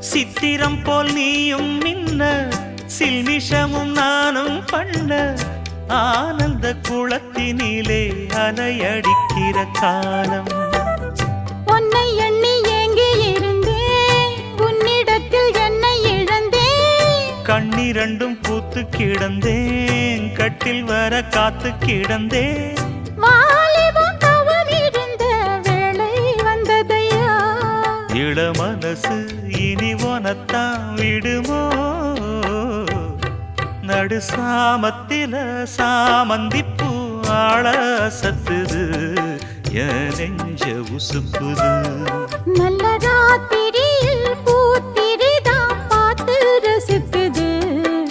சித்திரம் போல் நீயும் மின்ன சில்மிஷமும் நானும் பண்ண ஆனந்த குளத்தினிலே அலையடிக்கிற காலம். கண்ணிரண்டும் பூத்து கிடந்தேன். கட்டில் வர காத்து கிடந்தேன். இள மனசு இனி உனத்தான் விடுமோ? நடு சாமத்தில சாமந்திப்பூ ஆள சத்துது. என் நெஞ்ச உசுப்புது. நல்ல